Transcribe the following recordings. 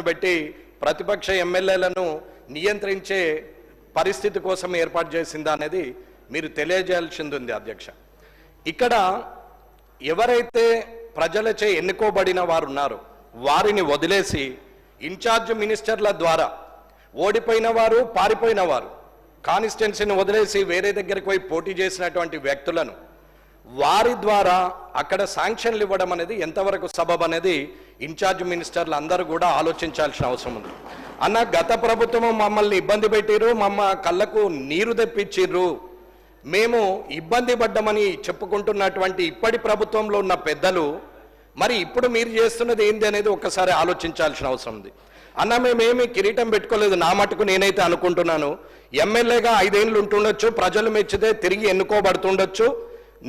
పెట్టి ప్రతిపక్ష ఎమ్మెల్యేలను నియంత్రించే పరిస్థితి కోసం ఏర్పాటు చేసిందా అనేది మీరు తెలియజేయాల్సింది ఉంది అధ్యక్ష. ఇక్కడ ఎవరైతే ప్రజలచే ఎన్నుకోబడిన వారు ఉన్నారో వారిని వదిలేసి ఇన్ఛార్జ్ మినిస్టర్ల ద్వారా ఓడిపోయిన వారు పారిపోయిన వారు కాన్స్టిట్యున్సీని వదిలేసి వేరే దగ్గరికి పోయి పోటీ చేసినటువంటి వ్యక్తులను వారి ద్వారా అక్కడ శాంక్షన్లు ఇవ్వడం అనేది ఎంతవరకు సబబ్ అనేది ఇన్ఛార్జ్ మినిస్టర్లు అందరూ కూడా ఆలోచించాల్సిన అవసరం ఉంది. అన్న గత ప్రభుత్వం మమ్మల్ని ఇబ్బంది పెట్టిర్రు మమ్మ కళ్ళకు నీరు తెప్పించిర్రు. మేము ఇబ్బంది పడ్డమని చెప్పుకుంటున్నటువంటి ఇప్పటి ప్రభుత్వంలో ఉన్న పెద్దలు మరి ఇప్పుడు మీరు చేస్తున్నది ఏంది అనేది ఒక్కసారి ఆలోచించాల్సిన అవసరం ఉంది. అన్న మేమేమి కిరీటం పెట్టుకోలేదు నా మటుకు నేనైతే అనుకుంటున్నాను. ఎమ్మెల్యేగా ఐదేళ్ళు ఉంటుండొచ్చు ప్రజలు మెచ్చితే తిరిగి ఎన్నుకోబడుతుండొచ్చు.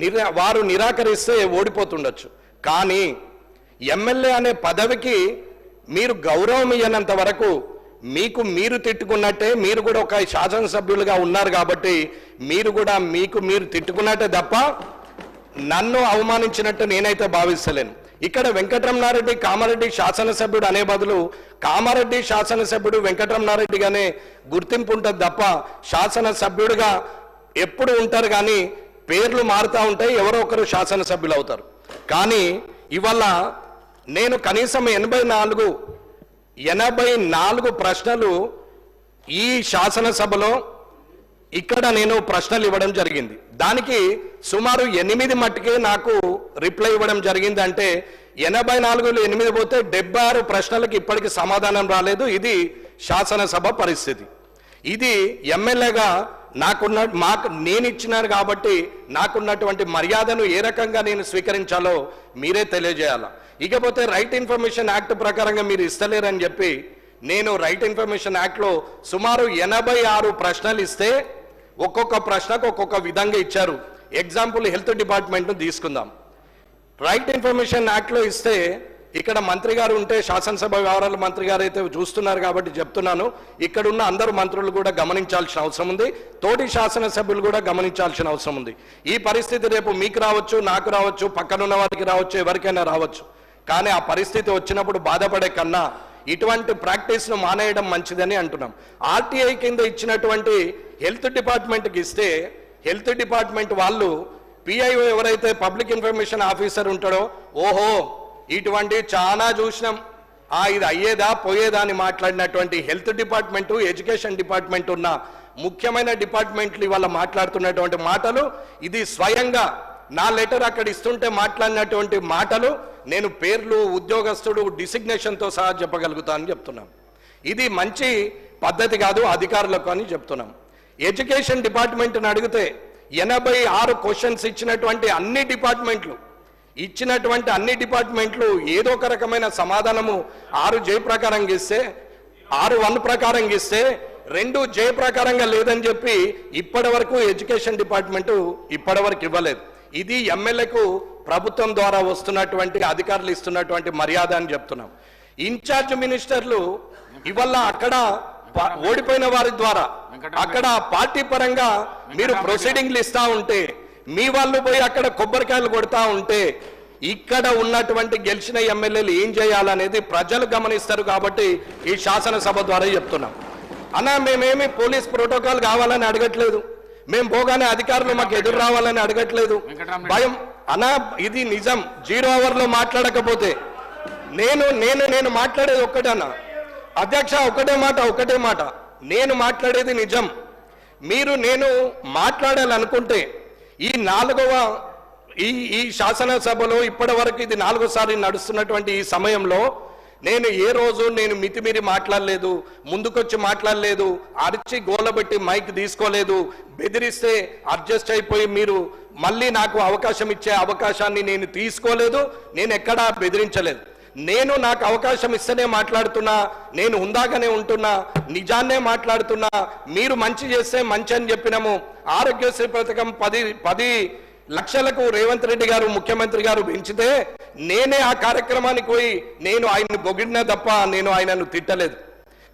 నిరా వారు నిరాకరిస్తే ఓడిపోతుండొచ్చు. కానీ ఎమ్మెల్యే అనే పదవికి మీరు గౌరవం ఇయ్యనంత వరకు మీకు మీరు తిట్టుకున్నట్టే మీరు కూడా ఒక శాసనసభ్యులుగా ఉన్నారు కాబట్టి మీరు కూడా మీకు మీరు తిట్టుకున్నట్టే తప్ప నన్ను అవమానించినట్టు నేనైతే భావిస్తలేను. ఇక్కడ వెంకటరమణారెడ్డి కామారెడ్డి శాసనసభ్యుడు అనే బదులు కామారెడ్డి శాసనసభ్యుడు వెంకటరమణారెడ్డిగానే గుర్తింపు ఉంటుంది తప్ప శాసనసభ్యుడిగా ఎప్పుడు ఉంటారు కానీ పేర్లు మారుతూ ఉంటాయి ఎవరో ఒకరు శాసనసభ్యులు అవుతారు. కానీ ఇవాళ నేను కనీసం ఎనభై నాలుగు ఎనభై నాలుగు ప్రశ్నలు ఈ శాసనసభలో ఇక్కడ నేను ప్రశ్నలు ఇవ్వడం జరిగింది. దానికి సుమారు ఎనిమిది మట్టుకే నాకు రిప్లై ఇవ్వడం జరిగింది అంటే ఎనభై నాలుగులో ఎనిమిది పోతే డెబ్బై ఆరు ప్రశ్నలకు ఇప్పటికి సమాధానం రాలేదు. ఇది శాసనసభ పరిస్థితి. ఇది ఎమ్మెల్యేగా నాకున్న మాకు నేను ఇచ్చినాను కాబట్టి నాకున్నటువంటి మర్యాదను ఏ రకంగా నేను స్వీకరించాలో మీరే తెలియజేయాల. ఇకపోతే రైట్ ఇన్ఫర్మేషన్ యాక్ట్ ప్రకారంగా మీరు ఇస్తలేరని చెప్పి నేను రైట్ ఇన్ఫర్మేషన్ యాక్ట్లో సుమారు ఎనభై ఆరు ప్రశ్నలు ఇస్తే ఒక్కొక్క ప్రశ్నకు ఒక్కొక్క విధంగా ఇచ్చారు. ఎగ్జాంపుల్ హెల్త్ డిపార్ట్మెంట్ను తీసుకుందాం. రైట్ ఇన్ఫర్మేషన్ యాక్ట్లో ఇస్తే ఇక్కడ మంత్రి గారు ఉంటే శాసనసభ వ్యవహారాల మంత్రి గారు అయితే చూస్తున్నారు కాబట్టి చెప్తున్నాను. ఇక్కడ ఉన్న అందరు మంత్రులు కూడా గమనించాల్సిన అవసరం ఉంది. తోటి శాసనసభ్యులు కూడా గమనించాల్సిన అవసరం ఉంది. ఈ పరిస్థితి రేపు మీకు రావచ్చు నాకు రావచ్చు పక్కనున్న వారికి రావచ్చు ఎవరికైనా రావచ్చు. కానీ ఆ పరిస్థితి వచ్చినప్పుడు బాధపడే కన్నా ఇటువంటి ప్రాక్టీస్ను మానేయడం మంచిదని అంటున్నాం. ఆర్టీఐ కింద ఇచ్చినటువంటి హెల్త్ డిపార్ట్మెంట్కి ఇస్తే హెల్త్ డిపార్ట్మెంట్ వాళ్ళు పిఐఓ ఎవరైతే పబ్లిక్ ఇన్ఫర్మేషన్ ఆఫీసర్ ఉంటాడో ఓహో ఇటువంటి చాలా చూసినాం. ఆ ఇది అయ్యేదా పోయేదా అని మాట్లాడినటువంటి హెల్త్ డిపార్ట్మెంటు ఎడ్యుకేషన్ డిపార్ట్మెంట్ ఉన్న ముఖ్యమైన డిపార్ట్మెంట్లు ఇవాళ మాట్లాడుతున్నటువంటి మాటలు ఇది స్వయంగా నా లెటర్ అక్కడ ఇస్తుంటే మాట్లాడినటువంటి మాటలు నేను పేర్లు ఉద్యోగస్తుడు డిసిగ్నేషన్తో సహా చెప్పగలుగుతానని చెప్తున్నాం. ఇది మంచి పద్ధతి కాదు అధికారులకు అని చెప్తున్నాం. ఎడ్యుకేషన్ డిపార్ట్మెంట్ని అడిగితే ఎనభై ఆరు క్వశ్చన్స్ ఇచ్చినటువంటి అన్ని డిపార్ట్మెంట్లు ఇచ్చినటువంటి అన్ని డిపార్ట్మెంట్లు ఏదో ఒక రకమైన సమాధానము ఆరు జే ప్రకారంగా ఇస్తే ఆరు వన్ ప్రకారంగా ఇస్తే రెండు జే ప్రకారంగా లేదని చెప్పి ఇప్పటి వరకు ఎడ్యుకేషన్ డిపార్ట్మెంటు ఇప్పటి వరకు ఇవ్వలేదు. ఇది ఎమ్మెల్యేకు ప్రభుత్వం ద్వారా వస్తున్నటువంటి అధికారులు ఇస్తున్నటువంటి మర్యాద అని చెప్తున్నాం. ఇన్ఛార్జ్ మినిస్టర్లు ఇవల్ల అక్కడ ఓడిపోయిన వారి ద్వారా అక్కడ పార్టీ పరంగా మీరు ప్రొసీడింగ్లు ఇస్తా ఉంటే మీ వాళ్ళు పోయి అక్కడ కొబ్బరికాయలు కొడతా ఉంటే ఇక్కడ ఉన్నటువంటి గెలిచిన ఎమ్మెల్యేలు ఏం చేయాలనేది ప్రజలు గమనిస్తారు కాబట్టి ఈ శాసనసభ ద్వారా చెప్తున్నాం. అన్న మేమేమి పోలీస్ ప్రోటోకాల్ కావాలని అడగట్లేదు. మేము పోగానే అధికారులు మాకు ఎదురు రావాలని అడగట్లేదు. భయం. అన్న ఇది నిజం. జీరో అవర్లో మాట్లాడకపోతే నేను నేను నేను మాట్లాడేది ఒక్కటన్నా అధ్యక్ష ఒకటే మాట ఒకటే మాట. నేను మాట్లాడేది నిజం. మీరు నేను మాట్లాడాలనుకుంటే ఈ నాలుగవ ఈ ఈ శాసనసభలో ఇప్పటి వరకు ఇది నాలుగోసారి నడుస్తున్నటువంటి ఈ సమయంలో నేను ఏ రోజు నేను మితిమీరి మాట్లాడలేదు ముందుకొచ్చి మాట్లాడలేదు అరిచి గోలబెట్టి మైక్ తీసుకోలేదు బెదిరిస్తే అడ్జస్ట్ అయిపోయి మీరు మళ్ళీ నాకు అవకాశం ఇచ్చే అవకాశాన్ని నేను తీసుకోలేదు నేను ఎక్కడా బెదిరించలేదు. నేను నాకు అవకాశం ఇస్తేనే మాట్లాడుతున్నా నేను ఉందాగానే ఉంటున్నా నిజాన్నే మాట్లాడుతున్నా మీరు మంచి చేస్తే మంచి అని చెప్పినాము. ఆరోగ్యశ్రీ పథకం పది పది లక్షలకు రేవంత్ రెడ్డి గారు ముఖ్యమంత్రి గారు పెంచితే నేనే ఆ కార్యక్రమానికి పోయి నేను ఆయన్ని పొగిడినా తప్ప నేను ఆయనను తిట్టలేదు.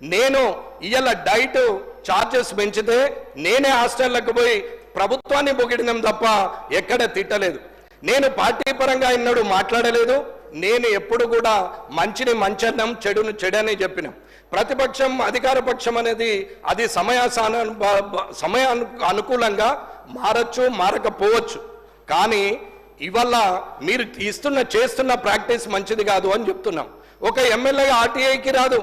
నేను ఇవాళ డైట్ చార్జెస్ పెంచితే నేనే హాస్టళ్ళకు పోయి ప్రభుత్వాన్ని పొగిడినాం తప్ప ఎక్కడ తిట్టలేదు. నేను పార్టీ పరంగా ఎన్నడూ మాట్లాడలేదు. నేను ఎప్పుడు కూడా మంచిని మంచన్నం చెడును చెడని చెప్పినాం. ప్రతిపక్షం అధికార పక్షం అనేది అది సమయాసాన సమయ అనుకూలంగా మారచ్చు మారకపోవచ్చు. కానీ ఇవల్ల మీరు ఇస్తున్న చేస్తున్న ప్రాక్టీస్ మంచిది కాదు అని చెప్తున్నాం. ఒక ఎమ్మెల్యే ఆర్టీఐకి రాదు.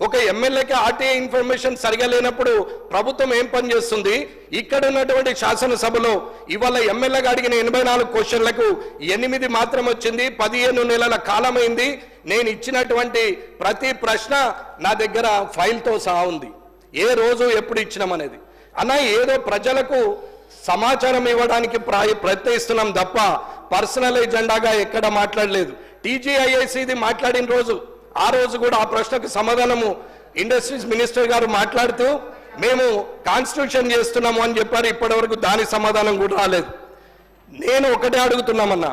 ఒక ఎమ్మెల్యేకి ఆర్టీఐ ఇన్ఫర్మేషన్ సరిగా లేనప్పుడు ప్రభుత్వం ఏం పని చేస్తుంది? ఇక్కడ ఉన్నటువంటి శాసనసభలో ఇవాళ ఎమ్మెల్యేగా అడిగిన ఎనభై నాలుగు క్వశ్చన్లకు ఎనిమిది మాత్రం వచ్చింది పదిహేను నెలల కాలమైంది. నేను ఇచ్చినటువంటి ప్రతి ప్రశ్న నా దగ్గర ఫైల్తో సహా ఉంది. ఏ రోజు ఎప్పుడు ఇచ్చినామనేది అన్న ఏదో ప్రజలకు సమాచారం ఇవ్వడానికి ప్రా- ప్రయత్నిస్తున్నాం తప్ప పర్సనల్ ఎజెండాగా ఎక్కడ మాట్లాడలేదు. టీజీఐఐసిది మాట్లాడిన రోజు ఆ రోజు కూడా ఆ ప్రశ్నకు సమాధానము ఇండస్ట్రీస్ మినిస్టర్ గారు మాట్లాడుతూ మేము కాన్స్టిట్యూషన్ చేస్తున్నాము అని చెప్పారు. ఇప్పటివరకు దాని సమాధానం కూడా రాలేదు. నేను ఒకటే అడుగుతున్నామన్నా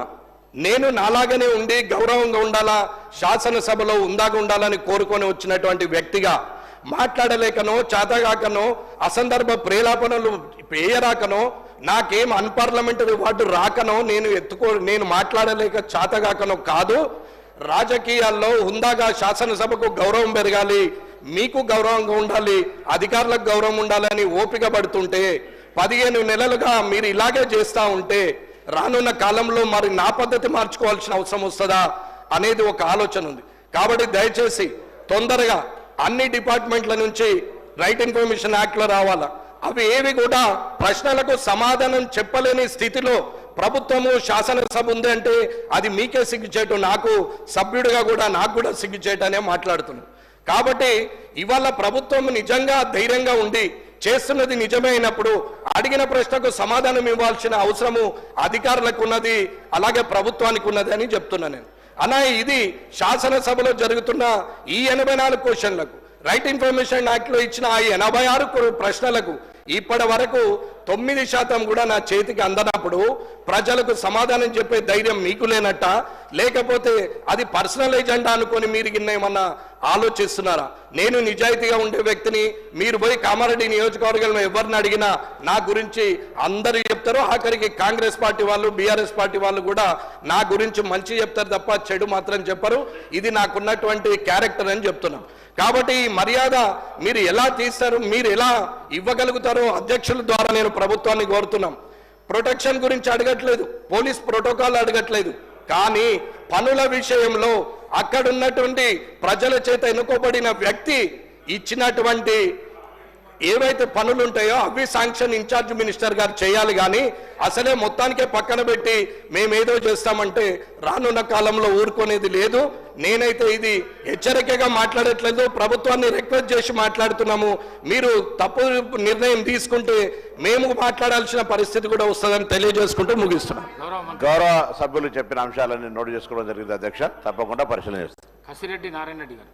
నేను నాలాగనే ఉండి గౌరవంగా ఉండాలా శాసనసభలో ఉందాగా ఉండాలని కోరుకొని వచ్చినటువంటి వ్యక్తిగా మాట్లాడలేకనో చేతగాకనో అసందర్భ ప్రేలాపనలు పేయరాకనో నాకేం అన్పార్లమెంటరీ వార్డు రాకనో నేను ఎత్తుకో నేను మాట్లాడలేక చేతగాకనో కాదు. రాజకీయాల్లో హుందాగా శాసనసభకు గౌరవం పెరగాలి మీకు గౌరవంగా ఉండాలి అధికారులకు గౌరవం ఉండాలని ఓపిక పడుతుంటే పదిహేను నెలలుగా మీరు ఇలాగే చేస్తూ ఉంటే రానున్న కాలంలో మరి నా పద్ధతి మార్చుకోవాల్సిన అవసరం వస్తుందా అనేది ఒక ఆలోచన ఉంది. కాబట్టి దయచేసి తొందరగా అన్ని డిపార్ట్మెంట్ల నుంచి రైట్ ఇన్ఫర్మేషన్ యాక్ట్లో రావాలా. అవి ఏవి కూడా ప్రశ్నలకు సమాధానం చెప్పలేని స్థితిలో ప్రభుత్వము శాసనసభ ఉంది అంటే అది మీకే సిగ్గుచేటు నాకు సభ్యుడిగా కూడా నాకు కూడా సిగ్గుచేటు అనే మాట్లాడుతున్నాను కాబట్టి ఇవాళ ప్రభుత్వం నిజంగా ధైర్యంగా ఉండి చేస్తున్నది నిజమే అయినప్పుడు అడిగిన ప్రశ్నకు సమాధానం ఇవ్వాల్సిన అవసరము అధికారులకు ఉన్నది అలాగే ప్రభుత్వానికి ఉన్నది అని చెప్తున్నా నేను. అలా ఇది శాసనసభలో జరుగుతున్న ఈ ఎనభై నాలుగు క్వశ్చన్లకు రైట్ ఇన్ఫర్మేషన్ యాక్ట్లో ఇచ్చిన ఆ ఎనభై ఆరు ప్రశ్నలకు ఇప్పటి వరకు తొమ్మిది శాతం కూడా నా చేతికి అందనప్పుడు ప్రజలకు సమాధానం చెప్పే ధైర్యం మీకు లేనట్ట? లేకపోతే అది పర్సనల్ ఎజెండా అనుకొని మీరు ఏమన్నా ఆలోచిస్తున్నారా? నేను నిజాయితీగా ఉండే వ్యక్తిని మీరు పోయి కామారెడ్డి నియోజకవర్గంలో ఎవరిని అడిగినా నా గురించి అందరూ చెప్తారు. ఆఖరికి కాంగ్రెస్ పార్టీ వాళ్ళు బీఆర్ఎస్ పార్టీ వాళ్ళు కూడా నా గురించి మంచి చెప్తారు తప్ప చెడు మాత్రం చెప్పరు. ఇది నాకున్నటువంటి క్యారెక్టర్ అని చెప్తున్నాం. కాబట్టి ఈ మర్యాద మీరు ఎలా తీస్తారు మీరు ఎలా ఇవ్వగలుగుతారో అధ్యక్షుల ద్వారా నేను ప్రభుత్వాన్ని కోరుతున్నాం. ప్రొటెక్షన్ గురించి అడగట్లేదు. పోలీస్ ప్రోటోకాల్ అడగట్లేదు. కానీ పనుల విషయంలో అక్కడున్నటువంటి ప్రజల చేత ఎన్నుకోబడిన వ్యక్తి ఇచ్చినటువంటి ఏవైతే పనులు ఉంటాయో అవి శాంక్షన్ ఇన్ఛార్జ్ మినిస్టర్ గారు చేయాలి కానీ అసలే మొత్తానికే పక్కన పెట్టి మేమేదో చేస్తామంటే రానున్న కాలంలో ఊరుకునేది లేదు. నేనైతే ఇది హెచ్చరికగా మాట్లాడట్లేదు. ప్రభుత్వాన్ని రిక్వెస్ట్ చేసి మాట్లాడుతున్నాము. మీరు తప్పు నిర్ణయం తీసుకుంటే మేము మాట్లాడాల్సిన పరిస్థితి కూడా వస్తుందని తెలియజేసుకుంటూ ముగిస్తున్నాం. గౌరవ సభ్యులు చెప్పిన అంశాలన్నీ నోటు చేసుకోవడం జరిగింది అధ్యక్ష. తప్పకుండా పరిశీలన చేస్తాం. కసిరెడ్డి నారాయణ రెడ్డి గారు.